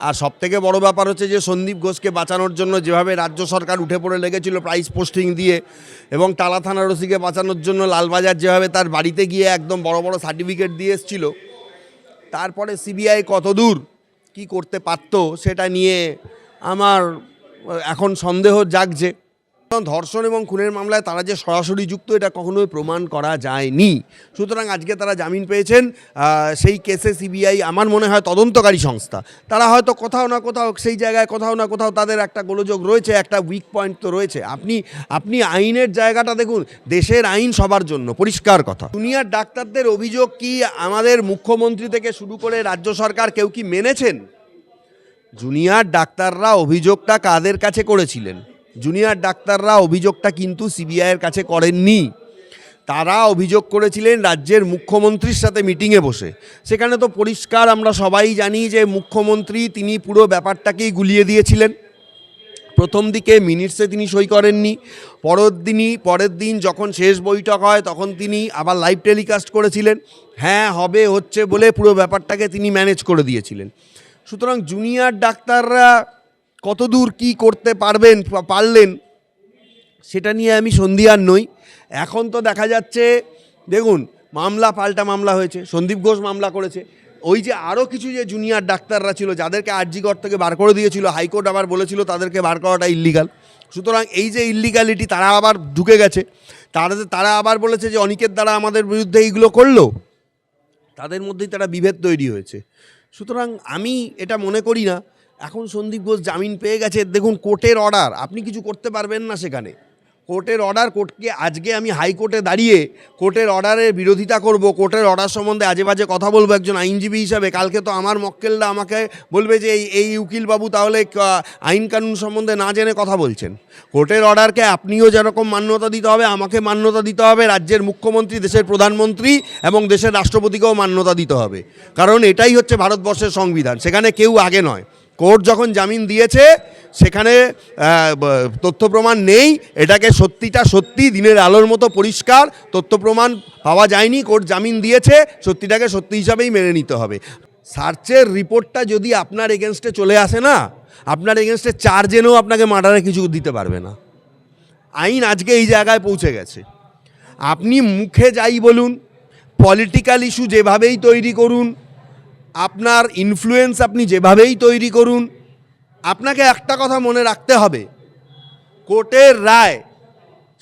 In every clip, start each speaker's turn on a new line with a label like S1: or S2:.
S1: আর সব থেকে বড় ব্যাপার হচ্ছে যে সন্দীপ ঘোষকে বাঁচানোর জন্য যেভাবে রাজ্য সরকার উঠে পড়ে লেগেছিল প্রাইস পোস্টিং দিয়ে এবং তালা থানা রসিকে বাঁচানোর জন্য লালবাজার যেভাবে তার বাড়িতে গিয়ে একদম বড় বড় সার্টিফিকেট দিয়ে এসেছিল, তারপরে সিবিআই কত দূর, কী করতে পারত সেটা নিয়ে আমার এখন সন্দেহ জাগছে। ধর্ষণ এবং খুনের মামলায় তারা যে সরাসরি যুক্ত, এটা কখনোই প্রমাণ করা যায়নি। সুতরাং আজকে তারা জামিন পেয়েছেন সেই কেসে সিবিআই আমার মনে হয় তদন্তকারী সংস্থা। তারা হয়তো কোথাও না কোথাও, সেই জায়গায় কোথাও না কোথাও তাদের একটা গোলযোগ রয়েছে, একটা উইক পয়েন্ট তো রয়েছে। আপনি আপনি আইনের জায়গাটা দেখুন, দেশের আইন সবার জন্য, পরিষ্কার কথা। দুনিয়ার ডাক্তারদের অভিযোগ কি আমাদের মুখ্যমন্ত্রী থেকে শুরু করে রাজ্য সরকার কেউ কি মেনেছেন? জুনিয়র ডাক্তাররা অভিযোগটা কাদের কাছে করেছিলেন? জুনিয়র ডাক্তাররা অভিযোগটা কিন্তু সিবিআইয়ের কাছে করেননি। তারা অভিযোগ করেছিলেন রাজ্যের মুখ্যমন্ত্রীর সাথে মিটিংয়ে বসে। সেখানে তো পরিষ্কার আমরা সবাই জানি যে মুখ্যমন্ত্রী তিনি পুরো ব্যাপারটাকেই গুলিয়ে দিয়েছিলেন। প্রথম দিকে মিনিটসে তিনি সই করেননি। পরের দিনই, পরের দিন যখন শেষ বৈঠক হয় তখন তিনি আবার লাইভ টেলিকাস্ট করেছিলেন। হ্যাঁ হবে, হচ্ছে বলে পুরো ব্যাপারটাকে তিনি ম্যানেজ করে দিয়েছিলেন। সুতরাং জুনিয়র ডাক্তাররা কতদূর কি করতে পারবেন পারলেন, সেটা নিয়ে আমি সন্ধিয়ার নই। এখন তো দেখা যাচ্ছে, দেখুন, মামলা, পাল্টা মামলা হয়েছে, সন্দীপ ঘোষ মামলা করেছে। ওই যে আরও কিছু যে জুনিয়র ডাক্তাররা ছিল, যাদেরকে আরজিগড় থেকে বার করে দিয়েছিল, হাইকোর্ট আবার বলেছিল তাদেরকে বার করাটা ইল্লিগাল সুতরাং এই যে ইল্লিগালিটি তারা আবার ঢুকে গেছে। তারা তারা আবার বলেছে যে অনেকের দ্বারা আমাদের বিরুদ্ধে এইগুলো করল। তাদের মধ্যেই তারা বিভেদ তৈরি হয়েছে। সুতরাং আমি এটা মনে করি না। এখন সন্দীপ ঘোষ জামিন পেয়ে গেছে। দেখুন, কোর্টের অর্ডার আপনি কিছু করতে পারবেন না সেখানে। কোর্টের অর্ডার কোর্টকে আজকে আমি হাইকোর্টে দাঁড়িয়ে কোর্টের অর্ডারের বিরোধিতা করব। কোর্টের অর্ডার সম্বন্ধে আজে বাজে কথা বলব একজন আইনজীবী হিসাবে। কালকে তো আমার মক্কেলরা আমাকে বলবে যে, এই এই উকিলবাবু তাহলে আইন কানুন সম্বন্ধে না জেনে কথা বলছেন। কোর্টের অর্ডারকে আপনিও যেরকম মান্যতা দিতে হবে, আমাকে মান্যতা দিতে হবে। রাজ্যের মুখ্যমন্ত্রী, দেশের প্রধানমন্ত্রী এবং দেশের রাষ্ট্রপতিকেও মান্যতা দিতে হবে। কারণ এটাই হচ্ছে ভারতবর্ষের সংবিধান। সেখানে কেউ আগে নয়। কোর্ট যখন জামিন দিয়েছে, সেখানে তথ্য প্রমাণ নেই। এটাকে সত্যিটা সত্যি, দিনের আলোর মতো পরিষ্কার, তথ্য প্রমাণ পাওয়া যায়নি, কোর্ট জামিন দিয়েছে, সত্যিটাকে সত্যি হিসাবেই মেনে নিতে হবে। সার্চের রিপোর্টটা যদি আপনার এগেনস্টে চলে আসে না, আপনার এগেনস্টে চার্জ এনেও আপনাকে মার্ডারে কিছু দিতে পারবে না। আইন আজকে এই জায়গায় পৌঁছে গেছে। আপনি মুখে যাই বলুন পলিটিক্যাল ইস্যু যেভাবেই তৈরি করুন আপনার ইনফ্লুয়েন্স আপনি যেভাবেই তৈরি করুন, আপনাকে একটা কথা মনে রাখতে হবে, কোর্টের রায়,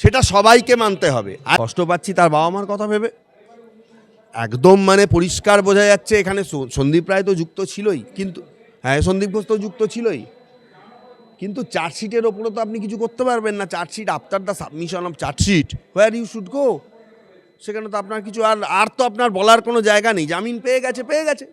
S1: সেটা সবাইকে মানতে হবে। আর কষ্ট পাচ্ছি তার বাবা মার কথা ভেবে। একদম মানে পরিষ্কার বোঝা যাচ্ছে এখানে সন্দীপ রায় তো যুক্ত ছিলই, কিন্তু হ্যাঁ সন্দীপ ঘোষ তো যুক্ত ছিলই। কিন্তু চার্জশিটের ওপরে তো আপনি কিছু করতে পারবেন না। Chargesheet after the submission of chargesheet. Where you should go সেখানে তো আপনার কিছু আর আর তো আপনার বলার কোনো জায়গা নেই। জামিন পেয়ে গেছে পেয়ে গেছে।